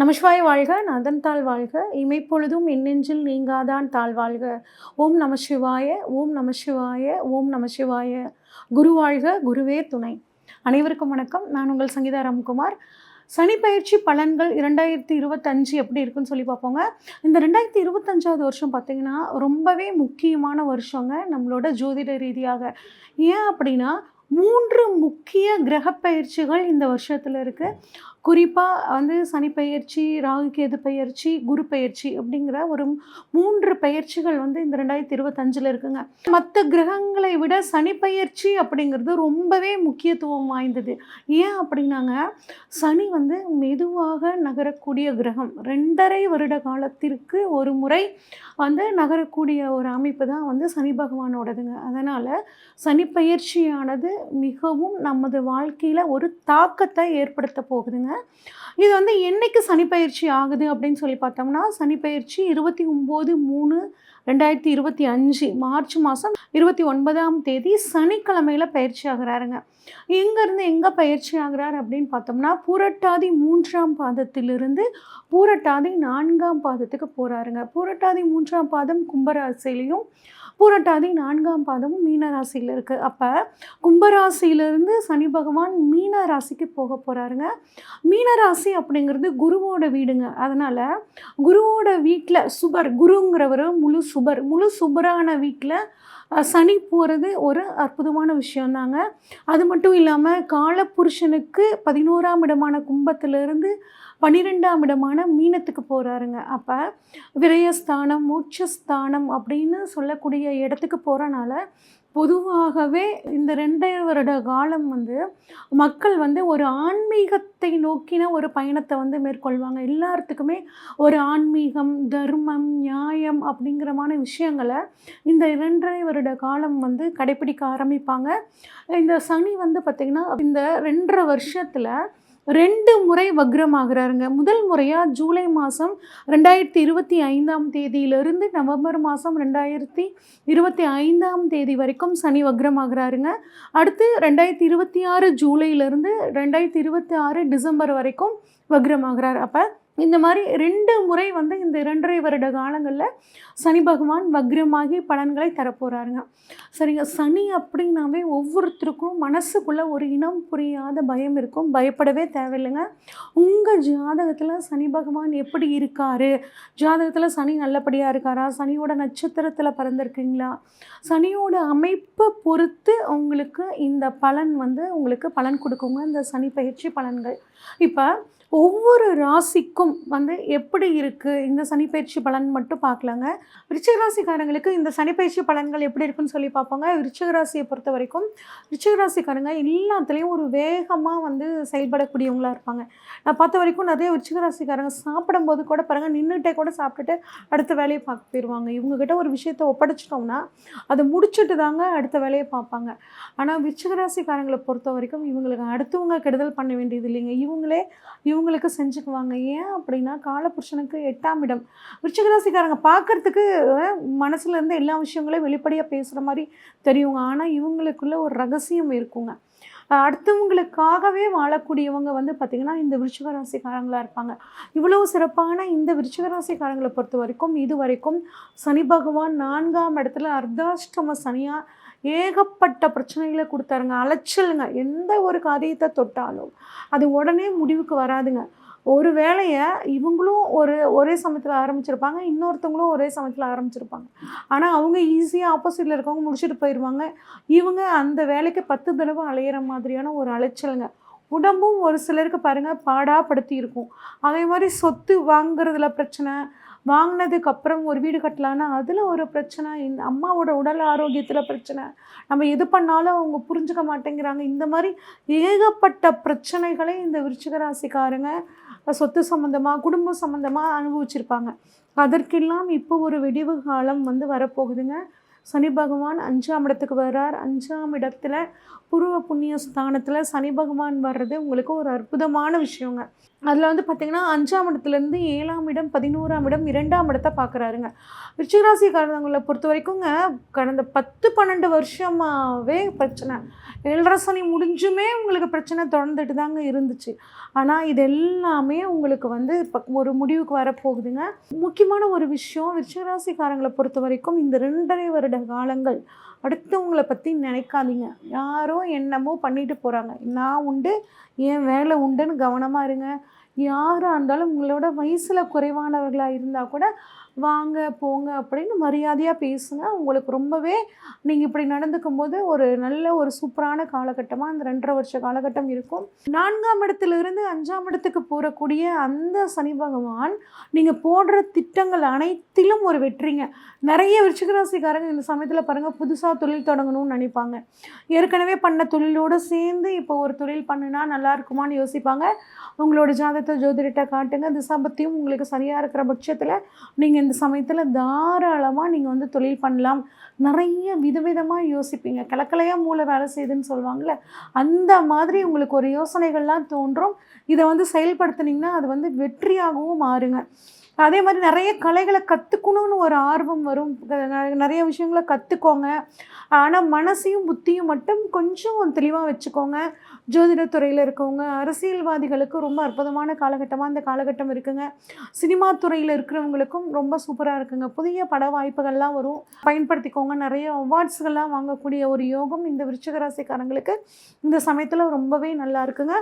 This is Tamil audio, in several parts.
நமசிவாய் வாழ்க நதன் தாழ் வாழ்க. இமைப்பொழுதும் எண்ணெஞ்சில் நீங்காதான் தாழ் வாழ்க. ஓம் நமசிவாய ஓம் நமசிவாய ஓம் நமசிவாய. குரு வாழ்க குருவே துணை. அனைவருக்கும் வணக்கம். நான் உங்கள் சங்கீதா ராம்குமார். சனி பயிற்சி பலன்கள் இரண்டாயிரத்தி இருபத்தஞ்சு எப்படி இருக்குன்னு சொல்லி பார்ப்போங்க. இந்த ரெண்டாயிரத்தி இருபத்தஞ்சாவது வருஷம் பார்த்திங்கன்னா ரொம்பவே முக்கியமான வருஷங்க நம்மளோட ஜோதிட ரீதியாக. ஏன் அப்படின்னா மூன்று முக்கிய கிரக பயிற்சிகள் இந்த வருஷத்தில் இருக்குது குறிப்பாக வந்து சனி பயிற்சி ராகு கேது பயிற்சி குரு பயிற்சி அப்படிங்கிற ஒரு மூன்று பயிற்சிகள் வந்து இந்த ரெண்டாயிரத்தி இருபத்தஞ்சில் இருக்குங்க. மற்ற கிரகங்களை விட சனி பயிற்சி அப்படிங்கிறது ரொம்பவே முக்கியத்துவம் வாய்ந்தது. ஏன் அப்படின்னாங்க? சனி வந்து மெதுவாக நகரக்கூடிய கிரகம். ரெண்டரை வருட காலத்திற்கு ஒரு முறை வந்து நகரக்கூடிய ஒரு அமைப்பு தான் வந்து சனி பகவானோடதுங்க. அதனால் சனி பயிற்சியானது மிகவும் நமது வாழ்க்கையில் ஒரு தாக்கத்தை ஏற்படுத்த போகுதுங்க. இது வந்து என்னைக்கு சனிப்பயிற்சி ஆகுது அப்படின்னு சொல்லி பார்த்தோம்னா சனிப்பயிற்சி இருபத்தி ஒம்பது மூணு ரெண்டாயிரத்தி இருபத்தி அஞ்சு மார்ச் மாதம் இருபத்தி ஒன்பதாம் தேதி சனிக்கிழமையில் பயிற்சி ஆகிறாருங்க. எங்கேருந்து எங்கே பயிற்சி ஆகிறார் அப்படின்னு பார்த்தோம்னா பூரட்டாதி மூன்றாம் பாதத்திலிருந்து பூரட்டாதி நான்காம் பாதத்துக்கு போகிறாருங்க பூரட்டாதி மூன்றாம் பாதம் கும்பராசிலையும் பூரட்டாதி நான்காம் பாதமும் மீன ராசியில் இருக்குது அப்போ கும்பராசியிலிருந்து சனி பகவான் மீன ராசிக்கு போக போகிறாருங்க மீன ராசி அப்படிங்கிறது குருவோட வீடுங்க. அதனால் குருவோட வீட்டில் சுபர் குருங்கிறவர் முழு சுபர். முழு சுபரான வீட்டில் சனி போகிறது ஒரு அற்புதமான விஷயந்தாங்க. அது மட்டும் இல்லாமல் காலப்புருஷனுக்கு பதினோராம் இடமான கும்பத்திலிருந்து பன்னிரெண்டாம் இடமான மீனத்துக்கு போகிறாருங்க அப்போ விரயஸ்தானம் மூச்சஸ்தானம் அப்படின்னு சொல்லக்கூடிய இடத்துக்கு போகிறனால பொதுவாகவே இந்த ரெண்டரை வருட காலம் வந்து மக்கள் வந்து ஒரு ஆன்மீகத்தை நோக்கின ஒரு பயணத்தை வந்து மேற்கொள்வாங்க. எல்லாத்துக்குமே ஒரு ஆன்மீகம் தர்மம் நியாயம் அப்படிங்கிறமான விஷயங்களை இந்த இரண்டரை வருட காலம் வந்து கடைப்பிடிக்க ஆரம்பிப்பாங்க. இந்த சனி வந்து பார்த்திங்கன்னா இந்த ரெண்டரை வருஷத்தில் ரெண்டு முறை வக்ரமாகிறாருங்க. முதல் முறையாக ஜூலை மாதம் ரெண்டாயிரத்தி இருபத்தி ஐந்தாம் தேதியிலிருந்து நவம்பர் மாதம் ரெண்டாயிரத்தி இருபத்தி ஐந்தாம் தேதி வரைக்கும் சனி வக்ரமாகிறாருங்க. அடுத்து ரெண்டாயிரத்தி இருபத்தி ஆறு ஜூலையிலேருந்து ரெண்டாயிரத்தி இருபத்தி ஆறு டிசம்பர் வரைக்கும் வக்ரமாகிறார். அப்போ இந்த மாதிரி ரெண்டு முறை வந்து இந்த இரண்டரை வருட காலங்களில் சனி பகவான் வக்ரமாகி பலன்களை தரப்போகிறாருங்க சரிங்க சனி அப்படின்னாவே ஒவ்வொருத்தருக்கும் மனசுக்குள்ளே ஒரு இனம் புரியாத பயம் இருக்கும். பயப்படவே தேவையில்லைங்க. உங்கள் ஜாதகத்தில் சனி பகவான் எப்படி இருக்கார்? ஜாதகத்தில் சனி நல்லபடியாக இருக்காரா? சனியோட நட்சத்திரத்தில் பிறந்திருக்கீங்களா? சனியோட அமைப்பை பொறுத்து உங்களுக்கு இந்த பலன் வந்து உங்களுக்கு பலன் கொடுக்குங்க. இந்த சனி பயிற்சி பலன்கள். இப்போ ஒவ்வொரு ராசிக்கும் வந்து எப்படி இருக்குது இந்த சனிப்பயிற்சி பலன் மட்டும் பார்க்கலாங்க. ரிச்சகராசிக்காரங்களுக்கு இந்த சனிப்பயிற்சி பலன்கள் எப்படி இருக்குன்னு சொல்லி பார்ப்போங்க. விருச்சிக பொறுத்த வரைக்கும் ரிச்சகராசிக்காரங்க எல்லாத்துலேயும் ஒரு வேகமாக வந்து செயல்படக்கூடியவங்களாக இருப்பாங்க. நான் பார்த்த வரைக்கும் நிறைய ரிச்சகராசிக்காரங்க சாப்பிடும்போது கூட பாருங்கள் நின்றுட்டே கூட சாப்பிட்டுட்டு அடுத்த வேலையை பார்க்க போயிடுவாங்க இவங்ககிட்ட ஒரு விஷயத்தை ஒப்படைச்சிட்டோம்னா அதை முடிச்சுட்டு தாங்க அடுத்த வேலையை பார்ப்பாங்க. ஆனால் ரிச்சிகராசிக்காரங்களை பொறுத்த வரைக்கும் இவங்களுக்கு அடுத்தவங்க கெடுதல் பண்ண வேண்டியது இல்லைங்க. இவங்களே இவங்களுக்கு செஞ்சுக்குவாங்க. ஏன் அப்படின்னா காலபுருஷனுக்கு எட்டாம் இடம். விருச்சிகராசிக்காரங்க பார்க்கறதுக்கு மனசுலேருந்து எல்லா விஷயங்களையும் வெளிப்படையாக பேசுகிற மாதிரி தெரியுங்க ஆனால் இவங்களுக்குள்ள ஒரு ரகசியம் இருக்குங்க. அடுத்தவங்களுக்காகவே வாழக்கூடியவங்க வந்து பார்த்திங்கன்னா இந்த விருச்சிகராசிக்காரங்களாக இருப்பாங்க. இவ்வளோ சிறப்பான இந்த விருச்சிகராசிக்காரங்களை பொறுத்த வரைக்கும் இது வரைக்கும் சனி பகவான் நான்காம் இடத்துல அர்த்தாஷ்டம சனியாக ஏகப்பட்ட பிரச்சனைகளை கொடுத்தாருங்க. அலைச்சலுங்க. எந்த ஒரு காரியத்தை தொட்டாலும் அது உடனே முடிவுக்கு வராதுங்க. ஒரு வேலையை இவங்களும் ஒரு ஒரே சமயத்தில் ஆரம்பிச்சிருப்பாங்க இன்னொருத்தவங்களும் ஒரே சமயத்தில் ஆரம்பிச்சிருப்பாங்க. ஆனால் அவங்க ஈஸியாக ஆப்போசிட்டில் இருக்கவங்க முடிச்சுட்டு போயிடுவாங்க இவங்க அந்த வேலைக்கு பத்து தடவை அலையிற மாதிரியான ஒரு அலைச்சலுங்க. உடம்பும் ஒரு சிலருக்கு பாருங்கள் பாடாப்படுத்தி இருக்கும் அதே மாதிரி சொத்து வாங்குறதுல பிரச்சனை வாங்கினதுக்கு அப்புறம் ஒரு வீடு கட்டலான்னா அதில் ஒரு பிரச்சனை இந்த அம்மாவோட உடல் ஆரோக்கியத்தில் பிரச்சனை. நம்ம எது பண்ணாலும் அவங்க புரிஞ்சுக்க மாட்டேங்கிறாங்க. இந்த மாதிரி ஏகப்பட்ட பிரச்சனைகளை இந்த விருச்சிக ராசிக்காரங்க சொத்து சம்மந்தமாக குடும்பம் சம்மந்தமாக அனுபவிச்சிருப்பாங்க. அதற்கெல்லாம் இப்போ ஒரு வெடிவு காலம் வந்து வரப்போகுதுங்க. சனி பகவான் அஞ்சாம் இடத்துக்கு வர்றார். அஞ்சாம் இடத்துல பூர்வ புண்ணிய ஸ்தானத்தில் சனி பகவான் வர்றது உங்களுக்கு ஒரு அற்புதமான விஷயங்க. அதில் வந்து பார்த்திங்கன்னா அஞ்சாம் இடத்துலேருந்து ஏழாம் இடம் பதினோராம் இடம் இரண்டாம் இடத்தை பார்க்குறாருங்க விருச்சிகராசிக்காரங்களை பொறுத்த வரைக்குங்க கடந்த பத்து பன்னெண்டு வருஷமாகவே பிரச்சனை. ஏழரை சனி முடிஞ்சுமே உங்களுக்கு பிரச்சனை தொடர்ந்துட்டு தாங்க இருந்துச்சு. ஆனால் இது எல்லாமே உங்களுக்கு வந்து இப்போ ஒரு முடிவுக்கு வரப்போகுதுங்க. முக்கியமான ஒரு விஷயம் விருச்சிகராசிக்காரங்களை பொறுத்த வரைக்கும் இந்த ரெண்டரை வருட காலங்கள் அடுத்தவங்களை பற்றி நினைக்காதீங்க. யாரோ என்னமோ பண்ணிட்டு போகிறாங்க நான் உண்டு என் வேலை உண்டுன்னு கவனமாக இருங்க. யாராக இருந்தாலும் உங்களோட வயசில் குறைவானவர்களாக இருந்தால் கூட வாங்க போங்க அப்படின்னு மரியாதையாக பேசுங்க. உங்களுக்கு ரொம்பவே நீங்கள் இப்படி நடந்துக்கும் போது ஒரு நல்ல ஒரு சூப்பரான காலகட்டமாக அந்த ரெண்டரை வருஷ காலகட்டம் இருக்கும். நான்காம் இடத்துலேருந்து அஞ்சாம் இடத்துக்கு போகக்கூடிய அந்த சனி பகவான் நீங்கள் போடுற திட்டங்கள் அனைத்திலும் ஒரு வெற்றிங்க. நிறைய விருச்சிகராசிக்காரங்க இந்த சமயத்தில் பாருங்கள் புதுசாக தொழில் தொடங்கணும்னு நினைப்பாங்க. ஏற்கனவே பண்ண தொழிலோடு சேர்ந்து இப்போ ஒரு தொழில் பண்ணுனா நல்லா இருக்குமான்னு யோசிப்பாங்க. உங்களோட ஜாதகத்தை ஜோதிடத்தை காட்டுங்க. திசாபத்தியும் உங்களுக்கு சரியாக இருக்கிற பட்சத்தில் நீங்கள் இந்த சமயத்தில் தாராளமாக நீங்கள் வந்து தொழில் பண்ணலாம். நிறைய விதவிதமாக யோசிப்பீங்க. கலக்கலையாக மூளை வேலை செய்யுதுன்னு சொல்லுவாங்கள்ல அந்த மாதிரி உங்களுக்கு ஒரு யோசனைகள்லாம் தோன்றும். இதை வந்து செயல்படுத்துனீங்கன்னா அது வந்து வெற்றியாகவும் மாறுங்க. அதே மாதிரி நிறைய கலைகளை கற்றுக்கணும்னு ஒரு ஆர்வம் வரும். நிறைய விஷயங்களை கற்றுக்கோங்க ஆனால் மனசையும் புத்தியும் மட்டும் கொஞ்சம் தெளிவாக வச்சுக்கோங்க. ஜோதிடத்துறையில் இருக்கவங்க அரசியல்வாதிகளுக்கு ரொம்ப அற்புதமான காலகட்டமாக இந்த காலகட்டம் இருக்குங்க. சினிமா துறையில் இருக்கிறவங்களுக்கும் ரொம்ப சூப்பராக இருக்குங்க. புதிய பட வாய்ப்புகள்லாம் வரும். பயன்படுத்திக்கோங்க. நிறைய அவார்ட்ஸ்கள்லாம் வாங்கக்கூடிய ஒரு யோகம் இந்த விருச்சிகராசிக்காரங்களுக்கு இந்த சமயத்தில் ரொம்பவே நல்லா இருக்குங்க.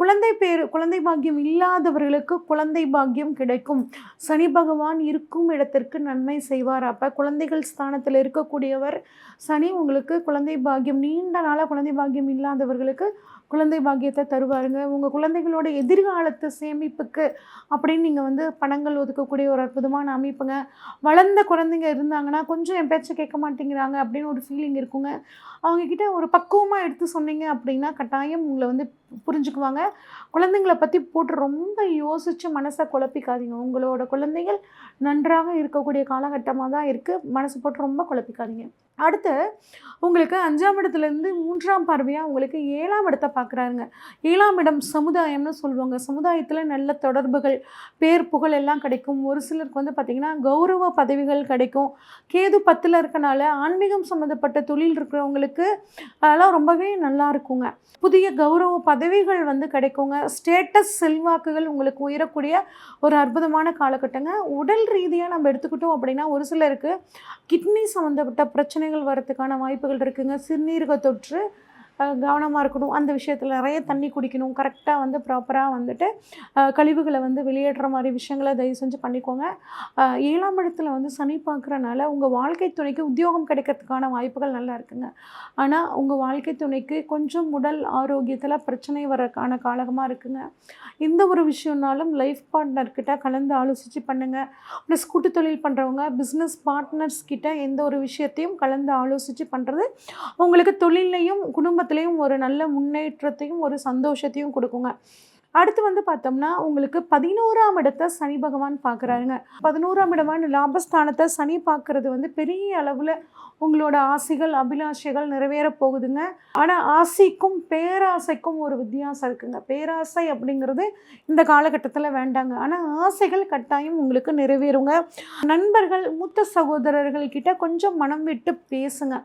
குழந்தை பேர் குழந்தை பாக்கியம் இல்லாதவர்களுக்கு குழந்தை பாக்கியம் கிடைக்கும். சனி பகவான் இருக்கும் இடத்திற்கு நன்மை செய்வார். அப்போ குழந்தைகள் ஸ்தானத்தில் இருக்கக்கூடியவர் சனி உங்களுக்கு குழந்தை பாக்கியம் நீண்ட நாளாக குழந்தை பாக்கியம் இல்லாதவர்களுக்கு குழந்தை பாக்கியத்தை தருவாருங்க. உங்கள் குழந்தைகளோட எதிர்காலத்தை சேமிப்புக்கு அப்படின்னு நீங்கள் வந்து பணங்கள் ஒதுக்கக்கூடிய ஒரு அற்புதமான அமைப்புங்க. வளர்ந்த குழந்தைங்க இருந்தாங்கன்னா கொஞ்சம் என் பேச்சை கேட்க மாட்டேங்கிறாங்க அப்படின்னு ஒரு ஃபீலிங் இருக்குங்க. அவங்கக்கிட்ட ஒரு பக்குவமாக எடுத்து சொன்னீங்க அப்படின்னா கட்டாயம் உங்களை வந்து புரிஞ்சுக்குவாங்க. குழந்தைங்களை பற்றி போட்டு ரொம்ப யோசித்து மனசை குழப்பிக்காதீங்க. உங்களோட குழந்தைகள் நன்றாக இருக்கக்கூடிய காலகட்டமாக தான் இருக்குது மனசு போட்டு ரொம்ப குழப்பிக்காதீங்க. அடுத்து உங்களுக்கு அஞ்சாம் இடத்துலேருந்து மூன்றாம் பார்வையாக உங்களுக்கு ஏழாம் இடத்தை பார்க்குறாருங்க ஏழாம் இடம் சமுதாயம்னு சொல்லுவாங்க. சமுதாயத்தில் நல்ல தொடர்புகள் பேர் புகழ் எல்லாம் கிடைக்கும். ஒரு சிலருக்கு வந்து பார்த்திங்கன்னா கௌரவ பதவிகள் கிடைக்கும். கேது பத்தில் இருக்கனால ஆன்மீகம் சம்மந்தப்பட்ட தொழில் இருக்கிறவங்களுக்கு அதெல்லாம் ரொம்பவே நல்லா இருக்குங்க. புதிய கௌரவ பதவிகள் வந்து கிடைக்குங்க. ஸ்டேட்டஸ் செல்வாக்குகள் உங்களுக்கு உயரக்கூடிய ஒரு அற்புதமான காலகட்டங்க. உடல் ரீதியாக நம்ம எடுத்துக்கிட்டோம் அப்படின்னா ஒரு சிலருக்கு கிட்னி சம்மந்தப்பட்ட பிரச்சனைகள் வரதுக்கான வாய்ப்புகள் இருக்குங்க. சிறுநீரக தொற்று கவனமாக இருக்கணும். அந்த விஷயத்தில் நிறைய தண்ணி குடிக்கணும். கரெக்டாக வந்து ப்ராப்பராக வந்துட்டு கழிவுகளை வந்து வெளியேற்ற மாதிரி விஷயங்களை தயவு செஞ்சு பண்ணிக்கோங்க. ஏழாம் இடத்துல வந்து சனி பார்க்குறனால உங்கள் வாழ்க்கை துணைக்கு உத்தியோகம் கிடைக்கிறதுக்கான வாய்ப்புகள் நல்லா இருக்குங்க. ஆனால் உங்கள் வாழ்க்கை துணைக்கு கொஞ்சம் உடல் ஆரோக்கியத்தில் பிரச்சனை வரக்கான காலகமாக இருக்குங்க. எந்த ஒரு விஷயம்னாலும் லைஃப் பார்ட்னர்கிட்ட கலந்து ஆலோசித்து பண்ணுங்கள் ப்ளஸ் கூட்டு தொழில் பண்ணுறவங்க பிஸ்னஸ் பார்ட்னர்ஸ் கிட்ட எந்த ஒரு விஷயத்தையும் கலந்து ஆலோசித்து பண்ணுறது உங்களுக்கு தொழிலையும் குடும்பத்துலேயும் ஒரு நல்ல முன்னேற்றத்தையும் ஒரு சந்தோஷத்தையும் கொடுக்குங்க. அடுத்து வந்து பார்த்தோம்னா உங்களுக்கு பதினோராம் இடத்தை சனி பகவான் பார்க்குறாருங்க. பதினோராம் இடமான லாபஸ்தானத்தை சனி பார்க்குறது வந்து பெரிய அளவில் உங்களோட ஆசைகள் அபிலாஷைகள் நிறைவேற போகுதுங்க. ஆனால் ஆசைக்கும் பேராசைக்கும் ஒரு வித்தியாசம் இருக்குங்க. பேராசை அப்படிங்கிறது இந்த காலகட்டத்தில் வேண்டாங்க. ஆனால் ஆசைகள் கட்டாயம் உங்களுக்கு நிறைவேறுங்க. நண்பர்கள் மூத்த சகோதரர்கள்கிட்ட கொஞ்சம் மனம் விட்டு பேசுங்க.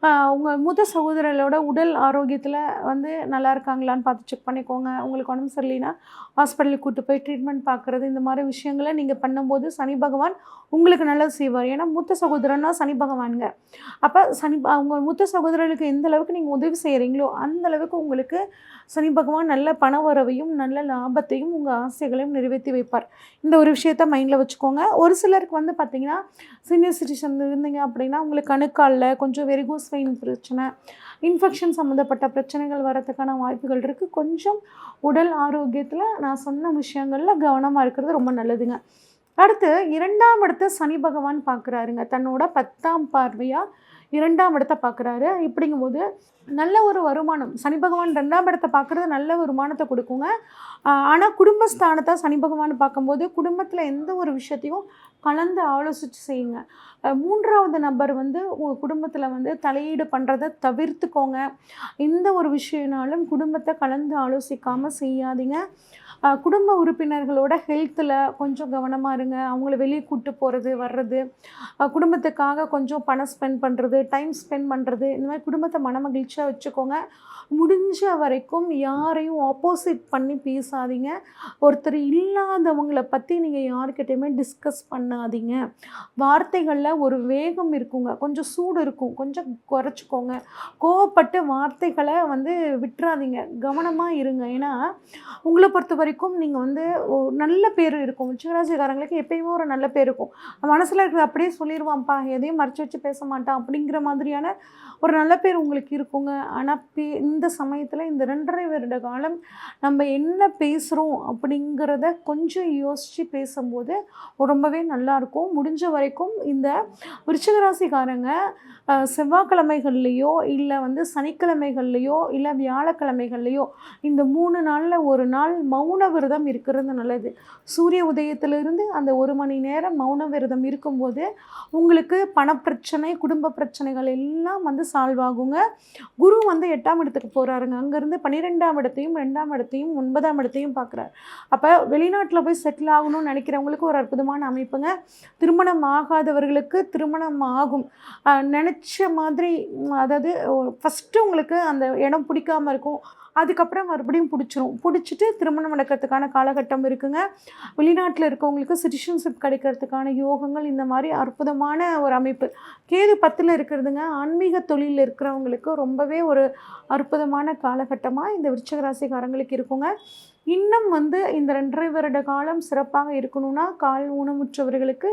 உங்கள் மூத்த சகோதரர்களோட உடல் ஆரோக்கியத்தில் வந்து நல்லா இருக்காங்களான்னு பார்த்து செக் பண்ணிக்கோங்க. உங்களுக்கு உடம்பு சரியில்லைன்னா ஹாஸ்பிட்டலுக்கு கூட்டு போய் ட்ரீட்மெண்ட் பார்க்குறது இந்த மாதிரி விஷயங்களை நீங்கள் பண்ணும்போது சனி பகவான் உங்களுக்கு நல்லது செய்வார். ஏன்னா மூத்த சகோதரன்னா சனி பகவானுங்க. அப்போ சனி ப- அவங்க மூத்த சகோதரர்களுக்கு எந்த அளவுக்கு நீங்கள் உதவி செய்கிறீங்களோ அந்த அளவுக்கு உங்களுக்கு சனி பகவான் நல்ல பண வரவையும் நல்ல லாபத்தையும் உங்கள் ஆசைகளையும் நிறைவேற்றி வைப்பார். இந்த ஒரு விஷயத்த மைண்டில் வச்சுக்கோங்க. ஒரு சிலருக்கு வந்து பார்த்தீங்கன்னா சீனியர் சிட்டிசன் இருந்தீங்க அப்படின்னா உங்களுக்கு கணுக்காலில் கொஞ்சம் வெரிகோஸ் ஸ்வெயின் பிரச்சனை இன்ஃபெக்ஷன் சம்மந்தப்பட்ட பிரச்சனைகள் வரத்துக்கான வாய்ப்புகள் இருக்குது கொஞ்சம் உடல் ஆரோக்கியத்தில் நான் சொன்ன விஷயங்களில் கவனமாக இருக்கிறது ரொம்ப நல்லதுங்க. அடுத்து இரண்டாம் இடத்த சனி பகவான் பார்க்குறாருங்க. தன்னோட பத்தாம் பார்வையாக இரண்டாம் இடத்தை பார்க்குறாரு. இப்படிங்கும்போது நல்ல ஒரு வருமானம். சனி பகவான் ரெண்டாம் இடத்தை பார்க்குறது நல்ல வருமானத்தை கொடுக்குங்க. ஆனால் குடும்பஸ்தானத்தை சனி பகவான் பார்க்கும்போது குடும்பத்தில் எந்த ஒரு விஷயத்தையும் கலந்து ஆலோசித்து செய்யுங்க. மூன்றாவது நபர் வந்து உங்கள் குடும்பத்தில் வந்து தலையீடு பண்ணுறதை தவிர்த்துக்கோங்க. எந்த ஒரு விஷயம்னாலும் குடும்பத்தை கலந்து ஆலோசிக்காமல் செய்யாதீங்க. குடும்ப உறுப்பினர்களோட ஹெல்த்தில் கொஞ்சம் கவனமாக இருங்க. அவங்கள வெளியே கூப்பிட்டு போகிறது வர்றது. குடும்பத்துக்காக கொஞ்சம் பணம் ஸ்பெண்ட் பண்ணுறது டைம் ஸ்பெண்ட் பண்ணுறது இந்த மாதிரி குடும்பத்தை மன மகிழ்ச்சியாக வச்சுக்கோங்க. முடிஞ்ச வரைக்கும் யாரையும் ஆப்போசிட் பண்ணி பேசாதீங்க. ஒருத்தர் இல்லாதவங்களை பற்றி நீங்கள் யார்கிட்டையுமே டிஸ்கஸ் பண்ணாதீங்க. வார்த்தைகளில் ஒரு வேகம் இருக்குங்க. கொஞ்சம் சூடு இருக்கும். கொஞ்சம் குறைச்சிக்கோங்க. கோவப்பட்டு வார்த்தைகளை வந்து விட்டுறாதீங்க. கவனமாக இருங்க. ஏன்னா உங்களை பொறுத்த வரைக்கும் நீங்கள் வந்து நல்ல பேர் இருக்கும். உச்சராசிக்காரங்களுக்கு எப்பயுமே ஒரு நல்ல பேர் இருக்கும். மனசில் இருக்கிறது அப்படியே சொல்லிடுவான்ப்பா எதையும் மறைச்சி வச்சு பேச மாட்டான். அப்படிங்கிற மாதிரியான ஒரு நல்ல பேர் உங்களுக்கு இருக்குங்க. ஆனால் பே இந்த சமயத்தில் இந்த ரெண்டரை வருட காலம் நம்ம என்ன பேசுகிறோம் அப்படிங்கிறத கொஞ்சம் யோசித்து பேசும்போது ரொம்பவே நல்லாயிருக்கும் முடிஞ்ச வரைக்கும் இந்த விருச்சிகராசிக்காரங்க செவ்வாய்க்கிழமைகள்லேயோ செவ்வாய்க்கிழமைகள்லையோ இல்லை வந்து சனிக்கிழமைகள்லையோ இல்லை வியாழக்கிழமைகள்லையோ இந்த மூணு நாளில் ஒரு நாள் மௌன விரதம் இருக்கிறது நல்லது. சூரிய உதயத்திலிருந்து அந்த ஒரு மணி நேரம் மௌன விரதம் இருக்கும்போது உங்களுக்கு பணப்பிரச்சனை குடும்ப பிரச்சனைகள் எல்லாம் வந்து சால்வ் ஆகுங்க. குரு வந்து எட்டாம் இடத்துக்கு போகிறாருங்க அங்கேருந்து பன்னிரெண்டாம் இடத்தையும் ரெண்டாம் இடத்தையும் ஒன்பதாம் இடத்தையும் பார்க்குறாரு அப்போ வெளிநாட்டில் போய் செட்டில் ஆகணும்னு நினைக்கிறவங்களுக்கு ஒரு அற்புதமான அமைப்புங்க. திருமணம் ஆகாதவர்களுக்கு திருமணம் ஆகும். நினச்ச மாதிரி அதாவது ஃபஸ்ட்டு உங்களுக்கு அந்த இடம் பிடிக்காம இருக்கும். அதுக்கப்புறம் மறுபடியும் பிடிச்சிரும். பிடிச்சிட்டு திருமணம் நடக்கிறதுக்கான காலகட்டம் இருக்குங்க. வெளிநாட்டில் இருக்கவங்களுக்கு சிட்டிசன்ஷிப் கிடைக்கிறதுக்கான யோகங்கள் இந்த மாதிரி அற்புதமான ஒரு அமைப்பு. கேது பத்தில் இருக்கிறதுங்க ஆன்மீக தொழிலில் இருக்கிறவங்களுக்கு ரொம்பவே ஒரு அற்புதமான காலகட்டமாக இந்த விருச்சகராசிக்காரங்களுக்கு இருக்குங்க. இன்னும் வந்து இந்த ரெண்டரை வருட காலம் சிறப்பாக இருக்கணும்னா கால் ஊனமுற்றவர்களுக்கு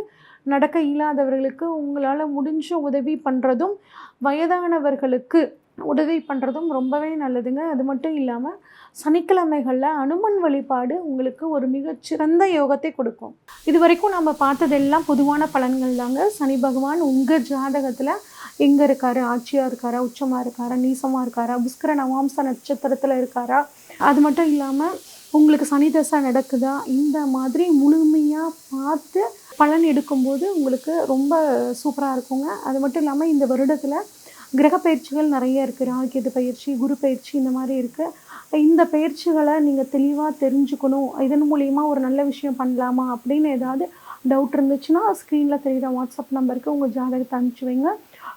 நடக்க இல்லாதவர்களுக்கு உங்களால் முடிஞ்ச உதவி பண்ணுறதும் வயதானவர்களுக்கு உதவி பண்ணுறதும் ரொம்பவே நல்லதுங்க. அது மட்டும் இல்லாமல் சனிக்கிழமைகளில் அனுமன் வழிபாடு உங்களுக்கு ஒரு மிகச்சிறந்த யோகத்தை கொடுக்கும். இது வரைக்கும் நம்ம பார்த்ததெல்லாம் பொதுவான பலன்கள் தாங்க. சனி பகவான் உங்கள் ஜாதகத்தில் எங்கே இருக்காரு? ஆட்சியாக இருக்காரா? உச்சமாக இருக்காரா? நீசமாக இருக்காரா? புஷ்கர நவாம்ச நட்சத்திரத்தில் இருக்காரா? அது மட்டும் இல்லாமல் உங்களுக்கு சனி தசை நடக்குதா? இந்த மாதிரி முழுமையாக பார்த்து பலன் எடுக்கும்போது உங்களுக்கு ரொம்ப சூப்பராக இருக்குங்க. அது மட்டும் இல்லாமல் இந்த வருடத்தில் கிரக பயிற்சிகள் நிறைய இருக்குது ராகியது பயிற்சி குரு பயிற்சி இந்த மாதிரி இருக்குது இந்த பயிற்சிகளை நீங்கள் தெளிவாக தெரிஞ்சுக்கணும். இதன் மூலிமா ஒரு நல்ல விஷயம் பண்ணலாமா அப்படின்னு ஏதாவது டவுட் இருந்துச்சுன்னா ஸ்க்ரீனில் தெரியுற வாட்ஸ்அப் நம்பருக்கு உங்கள் ஜாதகத்தை அனுப்பிச்சி வைங்க.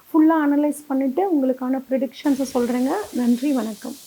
ஃபுல்லாக அனலைஸ் பண்ணிவிட்டு உங்களுக்கான ப்ரிடிக்ஷன்ஸை சொல்கிறேங்க நன்றி வணக்கம்.